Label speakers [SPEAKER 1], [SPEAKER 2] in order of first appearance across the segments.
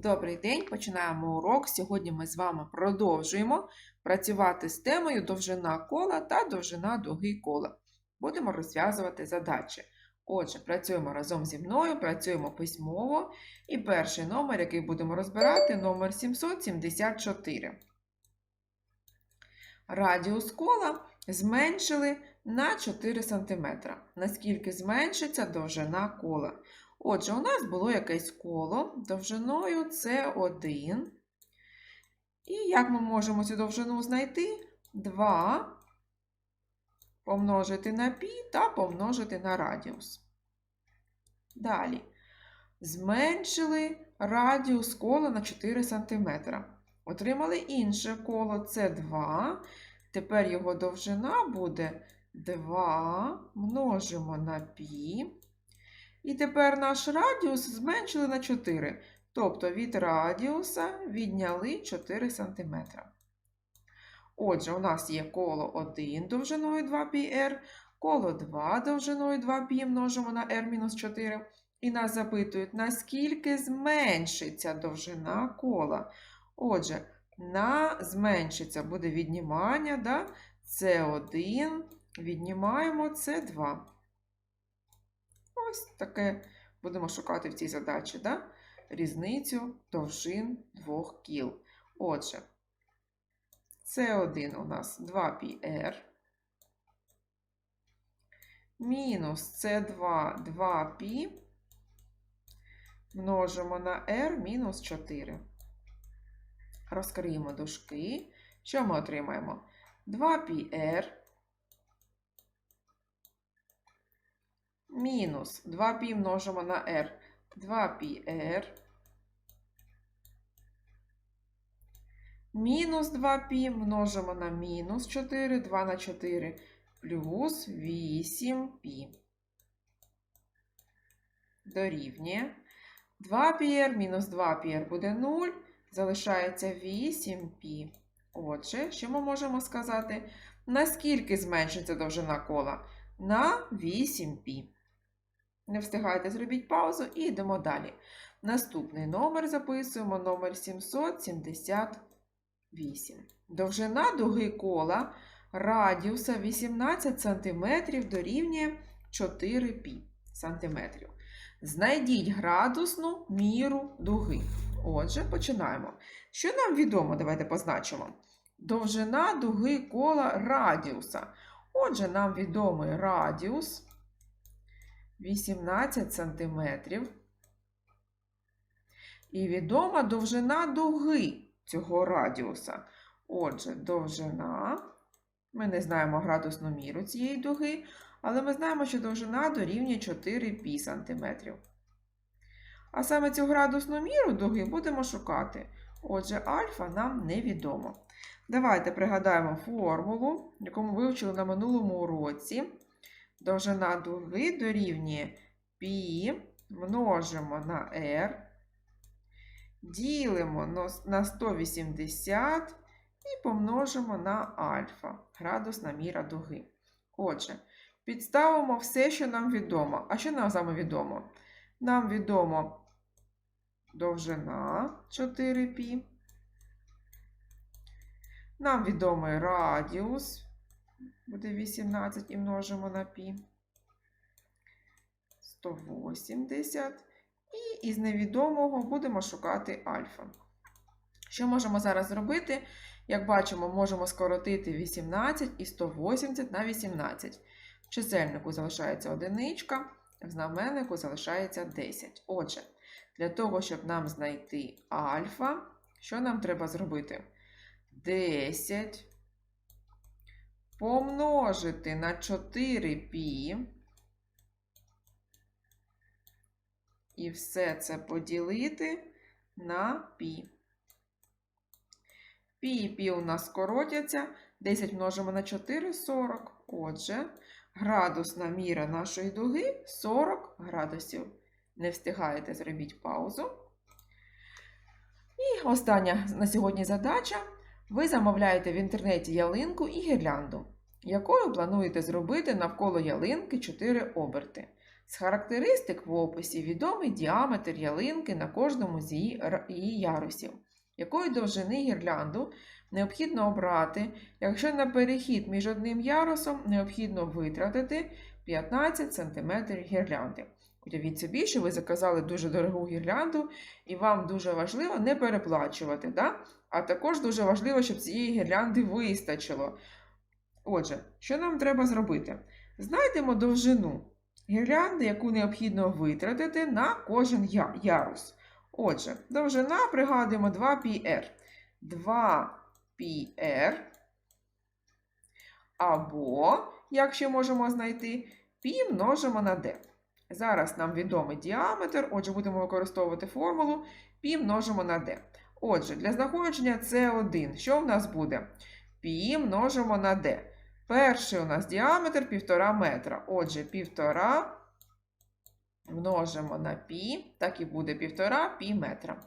[SPEAKER 1] Добрий день, починаємо урок. Сьогодні ми з вами продовжуємо працювати з темою довжина кола та довжина дуги кола. Будемо розв'язувати задачі. Отже, працюємо разом зі мною, працюємо письмово. І перший номер, який будемо розбирати, номер 774. Радіус кола зменшили на 4 см. Наскільки зменшиться довжина кола? Отже, у нас було якесь коло довжиною С1. І як ми можемо цю довжину знайти? 2 помножити на π та помножити на радіус. Далі. Зменшили радіус кола на 4 см. Отримали інше коло С2. Тепер його довжина буде 2 множимо на π. І тепер наш радіус зменшили на 4. Тобто від радіуса відняли 4 см. Отже, у нас є коло 1 довжиною 2πr, коло 2 довжиною 2π множимо на r-4. І нас запитують, наскільки зменшиться довжина кола. Отже, на зменшиться буде віднімання, да? С1, віднімаємо С2. Ось таке будемо шукати в цій задачі, да? різницю довжин двох кіл. Отже, С1 у нас 2πr, мінус С2 2π, множимо на r мінус 4. Розкриємо дужки. Що ми отримаємо? 2πr мінус 2π множимо на r. 2πr мінус 2π множимо на мінус 4, 2 на 4 плюс 8π. Дорівнює. 2πr мінус 2πr буде 0, залишається 8π. Отже, що ми можемо сказати? Наскільки зменшиться довжина кола? На 8π. Не встигайте, зробіть паузу і йдемо далі. Наступний номер записуємо номер 778. Довжина дуги кола радіуса 18 см дорівнює 4 π см. Знайдіть градусну міру дуги. Отже, починаємо. Що нам відомо? Давайте позначимо. Довжина дуги кола радіуса. Отже, нам відомий радіус 18 см. І відома довжина дуги цього радіуса. Отже, довжина. Ми не знаємо градусну міру цієї дуги, але ми знаємо, що довжина дорівнює 4 пі см. А саме цю градусну міру дуги будемо шукати. Отже, альфа нам невідомо. Давайте пригадаємо формулу, яку ми вивчили на минулому уроці. Довжина дуги дорівнює π множимо на r, ділимо на 180 і помножимо на альфа, градусна міра дуги. Отже, підставимо все, що нам відомо. А що нам саме відомо? Нам відомо довжина 4π. Нам відомий радіус, буде 18 і множимо на π. 180. І із невідомого будемо шукати альфа. Що можемо зараз зробити? Як бачимо, можемо скоротити 18 і 180 на 18. В чисельнику залишається одиничка, в знаменнику залишається 10. Отже, для того, щоб нам знайти альфа, що нам треба зробити? 10 помножити на 4π. І все це поділити на π. Пі і пі у нас скоротяться. 10 множимо на 4 40. Отже, градусна міра нашої дуги 40 градусів. Не встигаєте, зробіть паузу. І остання на сьогодні задача. Ви замовляєте в інтернеті ялинку і гірлянду, якою плануєте зробити навколо ялинки 4 оберти. З характеристик в описі відомий діаметр ялинки на кожному з її, ярусів. Якої довжини гірлянду необхідно обрати, якщо на перехід між одним ярусом необхідно витратити 15 см гірлянди. Уявіть собі, що ви заказали дуже дорогу гірлянду, і вам дуже важливо не переплачувати. Да? А також дуже важливо, щоб цієї гірлянди вистачило. Отже, що нам треба зробити? Знайдемо довжину гірлянди, яку необхідно витратити на кожен ярус. Отже, довжина пригадуємо 2πr. 2πr. Або, якщо можемо знайти, π множимо на d. Зараз нам відомий діаметр, отже, будемо використовувати формулу π множимо на d. Отже, для знаходження С1, що в нас буде? Π множимо на d. Перший у нас діаметр 1,5 метра. Отже, 1,5 множимо на π, так і буде 1,5 π метра.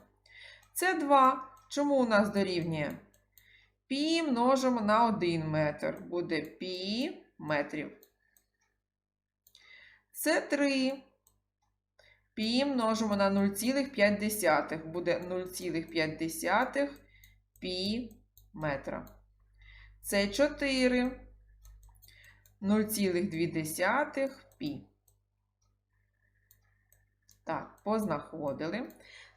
[SPEAKER 1] С2. Чому у нас дорівнює? Пі множимо на 1 метр. Буде пі метрів. С3. Пі множимо на 0,5. Буде 0,5 пі метра. С4. 0,2 пі. Так, познаходили.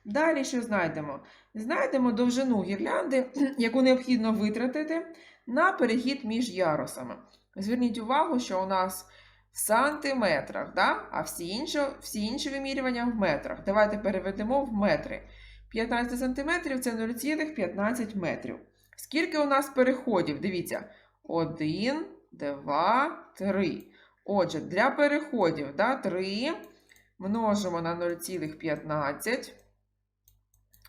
[SPEAKER 1] Далі що знайдемо? Знайдемо довжину гірлянди, яку необхідно витратити на перехід між ярусами. Зверніть увагу, що у нас в сантиметрах, да? а всі інші, всі інші вимірювання в метрах. Давайте переведемо в метри. 15 сантиметрів це 0,15 метрів. Скільки у нас переходів? Дивіться. 1, 2, 3. Отже, для переходів да, 3 множимо на 0,15.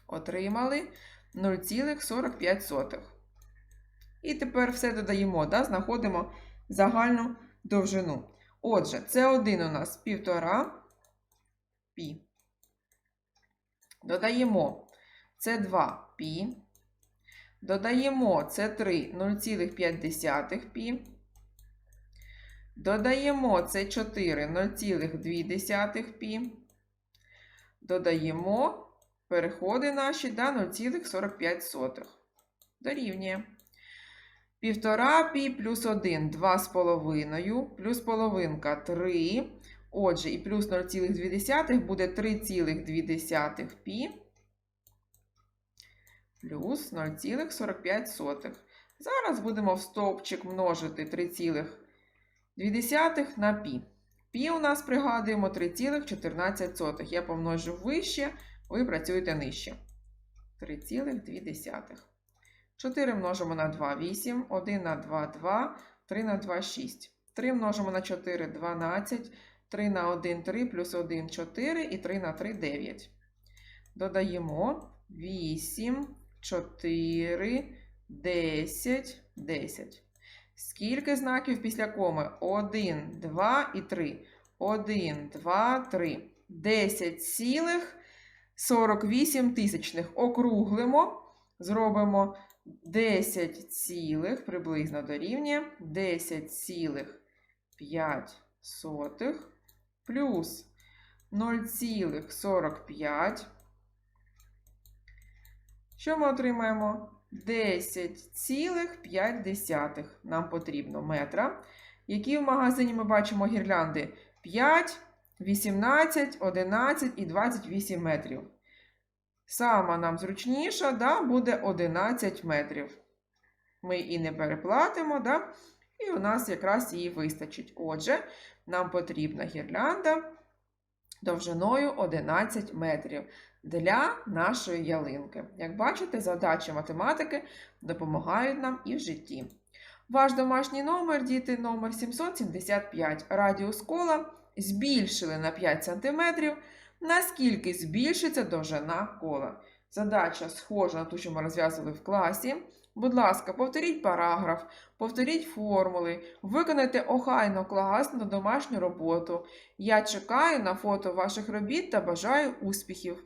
[SPEAKER 1] Отримали 0,45. І тепер все додаємо, да? знаходимо загальну довжину. Отже, С1 у нас 1,5 пі. Додаємо С2 пі. Додаємо С3 0,5 пі. Додаємо С4 0,2 пі. Додаємо переходи наші до 0,45. Дорівнює. 1,5 пі плюс 1 2,5, плюс половинка 3. Отже, і плюс 0,2 буде 3,2 пі плюс 0,45. Зараз будемо в стовпчик множити 3,2 на пі. Пі у нас пригадуємо 3,14. Я помножу вище, ви працюєте нижче. 3,2. 4 множимо на 2 8, 1 на 2 2, 3 на 2 6. 3 множимо на 4 12, 3 на 1 3, плюс 1 4 і 3 на 3 9. Додаємо 8, 4, 10, 10. Скільки знаків після коми? 1, 2 і 3. 1, 2, 3. 10 цілих 48 тисячних. Округлимо. Зробимо 10 цілих, приблизно дорівнює 10 цілих 5 сотих плюс 0,45. Що ми отримаємо? 10,5 нам потрібно метра. Які в магазині ми бачимо гірлянди? 5, 18, 11 і 28 метрів. Сама нам зручніша да, буде 11 метрів. Ми і не переплатимо, да, і у нас якраз її вистачить. Отже, нам потрібна гірлянда довжиною 11 метрів для нашої ялинки. Як бачите, задачі математики допомагають нам і в житті. Ваш домашній номер, діти, номер 775. Радіус кола збільшили на 5 см. Наскільки збільшиться довжина кола? Задача схожа на ту, що ми розв'язували в класі. Будь ласка, повторіть параграф, повторіть формули, виконайте охайно класну домашню роботу. Я чекаю на фото ваших робіт та бажаю успіхів!